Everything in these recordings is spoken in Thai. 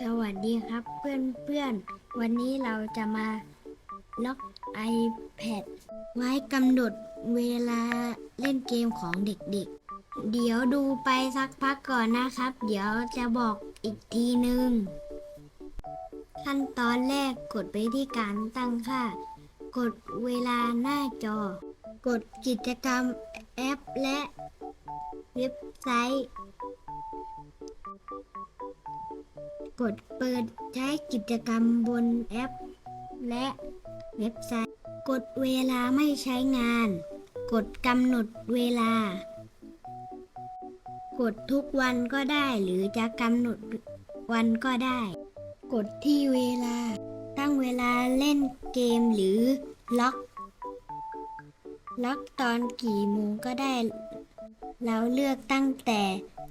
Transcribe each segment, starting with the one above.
สวัสดีครับเพื่อนเพื่อนๆวันนี้เราจะมาล็อก iPad ไว้กำหนดเวลาเล่นเกมของเด็กๆเดี๋ยวดูไปสักพักก่อนนะครับ เดี๋ยวจะบอกอีกทีหนึ่งขั้นตอนแรกกดไปที่การตั้งค่า กดเวลาหน้าจอ กดกิจกรรมแอปและเว็บไซต์ กดเปิดใช้กิจกรรมบนแอป และเว็บไซต์ กดเวลาไม่ใช้งาน กดกำหนดเวลา กดทุกวันก็ได้หรือจะกำหนดวันก็ได้ กดที่เวลา ตั้งเวลาเล่นเกมหรือล็อก ล็อกตอนกี่โมงก็ได้ เราเลือกตั้งแต่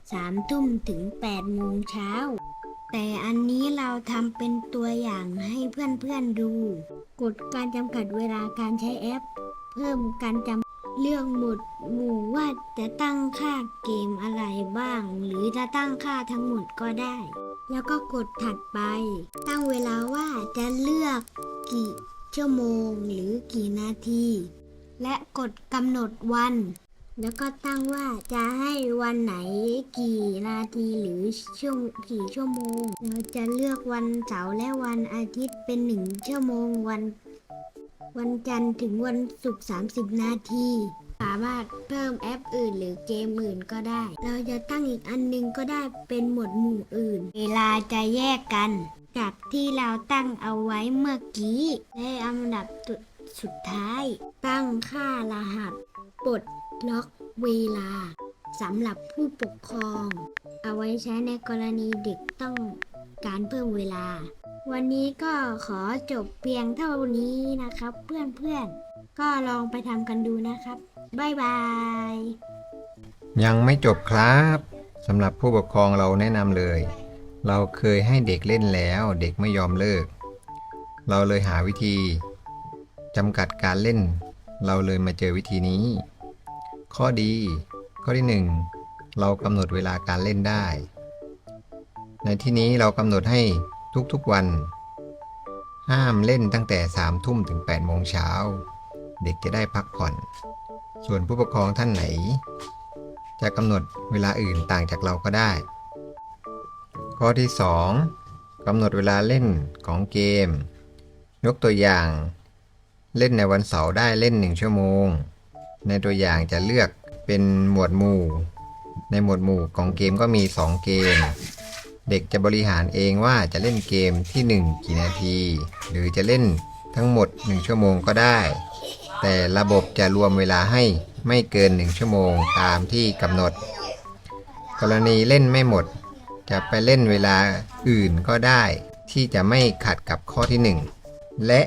3ทุ่มถึง8โมงเช้า แต่อันนี้เราทำเป็นตัวอย่างให้เพื่อนๆดูกดการจำกัดเวลาการใช้แอป เพิ่มการจำเลือกหมดหมู่ว่าจะตั้งค่าเกมอะไรบ้าง หรือจะตั้งค่าทั้งหมดก็ได้ แล้วก็กดถัดไป ตั้งเวลาว่าจะเลือกกี่ชั่วโมงหรือกี่นาที และกดกำหนดวัน แล้วก็ตั้งว่าจะให้วันไหนกี่นาทีหรือชั่วกี่ชั่วโมง เราจะเลือกวันเสาร์และวันอาทิตย์เป็นหนึ่งชั่วโมงวัน วันจันทร์ถึงวันศุกร์30 นาที สามารถเพิ่มแอปอื่นหรือเกมอื่นก็ได้ เราจะตั้งอีกอันหนึงก็ได้เป็นหมวดหมู่อื่น เวลาจะแยกกัน กับที่เราตั้งเอาไว้เมื่อกี้ในอันดับสุดท้าย ตั้งค่ารหัสปลด ล็อกเวลาสำหรับผู้ปกครอง เอาไว้ใช้ในกรณีเด็กต้องการเพิ่มเวลา วันนี้ก็ขอจบเพียงเท่านี้นะครับ เพื่อนๆ ก็ลองไปทำกันดูนะครับ บ๊ายบาย ยังไม่จบครับสำหรับผู้ปกครองเราแนะนำเลย เราเคยให้เด็กเล่นแล้วเด็กไม่ยอมเลิก เราเลยหาวิธีจำกัดการเล่น เราเลยมาเจอวิธีนี้ ข้อดี ข้อที่ 1 เรากำหนดเวลาการเล่นได้ ในที่นี้เรากำหนดให้ทุกๆวัน ห้ามเล่นตั้งแต่3ทุ่มถึง8โมงเช้า เด็กจะได้พักผ่อน ส่วนผู้ปกครองท่านไหน จะกำหนดเวลาอื่นต่างจากเราก็ได้ ข้อที่ 2กำหนดเวลาเล่นของเกม ยกตัวอย่าง เล่นในวันเสาร์ได้เล่น 1 ชั่วโมง ในตัวอย่างจะเลือกเป็นหมวดหมู่ ในหมวดหมู่ของเกมก็มี 2 เกม เด็กจะบริหารเองว่าจะเล่นเกมทีหนึ่1 กี่นาที หรือจะเล่นทั้งหมด 1 ชั่วโมงก็ได้ แต่ระบบจะรวมเวลาให้ไม่เกิน 1 ชั่วโมงตามที่กำหนด กรณีเล่นไม่หมด จะไปเล่นเวลาอื่นก็ได้ ที่จะไม่ขัดกับข้อที่ 1 และ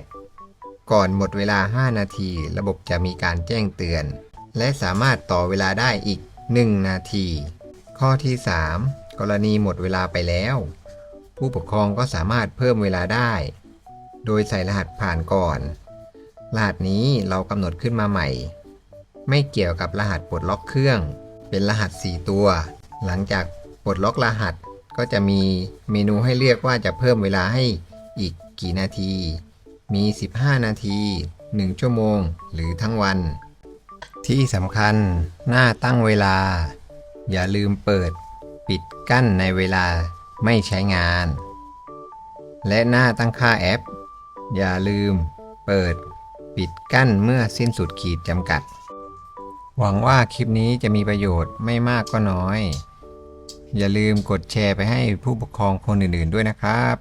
ก่อนหมดเวลา 5 นาที ระบบจะมีการแจ้งเตือน และสามารถต่อเวลาได้อีก 1 นาที ข้อที่ 3 กรณีหมดเวลาไปแล้ว ผู้ปกครองก็สามารถเพิ่มเวลาได้ โดยใส่รหัสผ่านก่อน รหัสนี้เรากำหนดขึ้นมาใหม่ ไม่เกี่ยวกับรหัสปลดล็อกเครื่อง เป็นรหัส 4 ตัว หลังจากปลดล็อกรหัสก็จะมีเมนูให้เลือกว่าจะเพิ่มเวลาให้อีกกี่นาที มี 15 นาที 1 ชั่วโมง หรือทั้งวัน ที่สำคัญหน้าตั้งเวลา อย่าลืมเปิด ปิดกั้นในเวลาไม่ใช้งาน และหน้าตั้งค่าแอป อย่าลืม เปิด ปิดกั้นเมื่อสิ้นสุดขีดจำกัด หวังว่าคลิปนี้จะมีประโยชน์ไม่มากก็น้อย อย่าลืมกดแชร์ไปให้ผู้ปกครองคนอื่นๆด้วยนะครับ